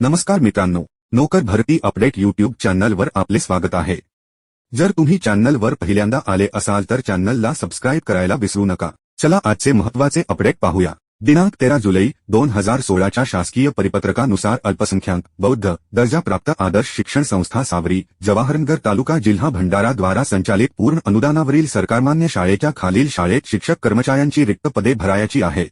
नमस्कार मित्रांनो नोकर भरती अपडेट युट्यूब चॅनलवर आपले स्वागत आहे. जर तुम्ही चॅनलवर पहिल्यांदा आले असाल तर चॅनलला सबस्क्राईब करायला विसरू नका. चला आजचे महत्त्वाचे अपडेट पाहूया. दिनांक तेरा जुलै दोन हजार सोळाच्या शासकीय परिपत्रकानुसार अल्पसंख्याक बौद्ध दर्जाप्राप्त आदर्श शिक्षण संस्था सावरी जवाहरनगर तालुका जिल्हा भंडारा द्वारा संचालित पूर्ण अनुदानावरील सरकारमान्य शाळेच्या खालील शाळेत शिक्षक कर्मचाऱ्यांची रिक्त पदे भरायची आहेत.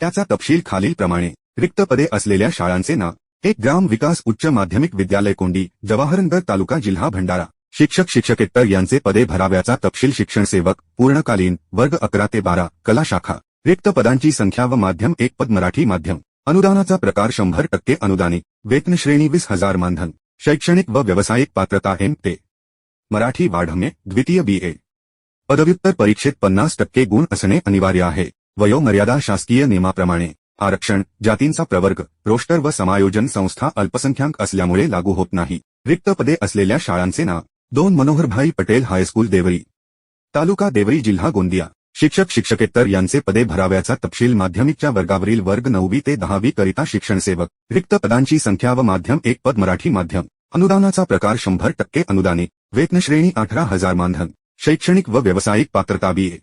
त्याचा तपशील खालीलप्रमाणे. रिक्त पदे असलेल्या शाळांचे नाव. एक ग्राम विकास उच्च माध्यमिक विद्यालय कोंडी जवाहरनगर तालुका जिल्हा भंडारा. शिक्षक शिक्षकेतर यांचे पदे भराव्याचा तपशील शिक्षण सेवक पूर्णकालीन वर्ग अकरा ते बारा कला शाखा. रिक्त पदांची संख्या व माध्यम एक पद मराठी माध्यम. अनुदानाचा प्रकार शंभर टक्के अनुदानित. वेतन श्रेणी वीस हजार मानधन. शैक्षणिक व व्यावसायिक पात्रता एम ते. मराठी वाढमे द्वितीय बी ए. पदव्युत्तर परीक्षेत पन्नास टक्के गुण असणे अनिवार्य आहे. वयोमर्यादा शासकीय नियमाप्रमाणे. आरक्षण जातींचा प्रवर्ग रोस्टर व समायोजन संस्था अल्पसंख्याक असल्यामुळे लागू होत नाही. रिक्त पदे असलेल्या शाळांचे नाव. दोन मनोहरभाई पटेल हायस्कूल देवरी. तालुका देवरी जिल्हा गोंदिया. शिक्षक शिक्षकेतर यांचे पदे भराव्याचा तपशील माध्यमिकच्या वर्गावरील वर्ग नववी ते दहावी करिता शिक्षण सेवक. रिक्त पदांची संख्या व माध्यम एक पद मराठी माध्यम. अनुदानाचा प्रकार शंभर टक्के अनुदाने वेतनश्रेणी अठरा हजार मानधन. शैक्षणिक व व्यावसायिक पात्रता बी ए.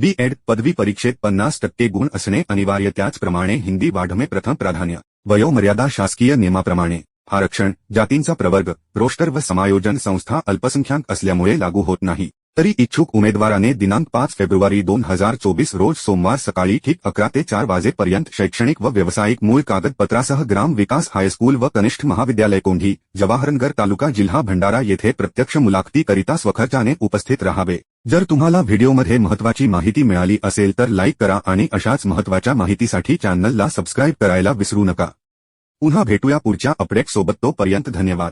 बी एड पदवी परीक्षेत पन्नास टक्के गुण असणे अनिवार्य. त्याचप्रमाणे हिंदी वाढमे प्रथम प्राधान्य. वयोमर्यादा शासकीय नियमाप्रमाणे. आरक्षण जातींचा प्रवर्ग रोस्टर व समायोजन संस्था अल्पसंख्याक असल्यामुळे लागू होत नाही. तरी इच्छुक उमेदवाराने दिनांक पाच फेब्रुवारी दोन हजार चोवीस रोज सोमवार सकाळी ठीक अकरा ते चार वाजेपर्यंत शैक्षणिक व व्यावसायिक मूळ कागदपत्रासह ग्राम विकास हायस्कूल व कनिष्ठ महाविद्यालय कोंढी जवाहरनगर तालुका जिल्हा भंडारा येथे प्रत्यक्ष मुलाखतीकरिता स्वखर्चाने उपस्थित राहावे. जर तुम्हाला व्हिडिओमध्ये महत्वाची माहिती मिळाली असेल तर लाईक करा आणि अशाच महत्त्वाच्या माहितीसाठी चॅनलला सबस्क्राईब करायला विसरू नका. पुन्हा भेटूया पुढच्या अपडेट सोबत तोपर्यंत धन्यवाद.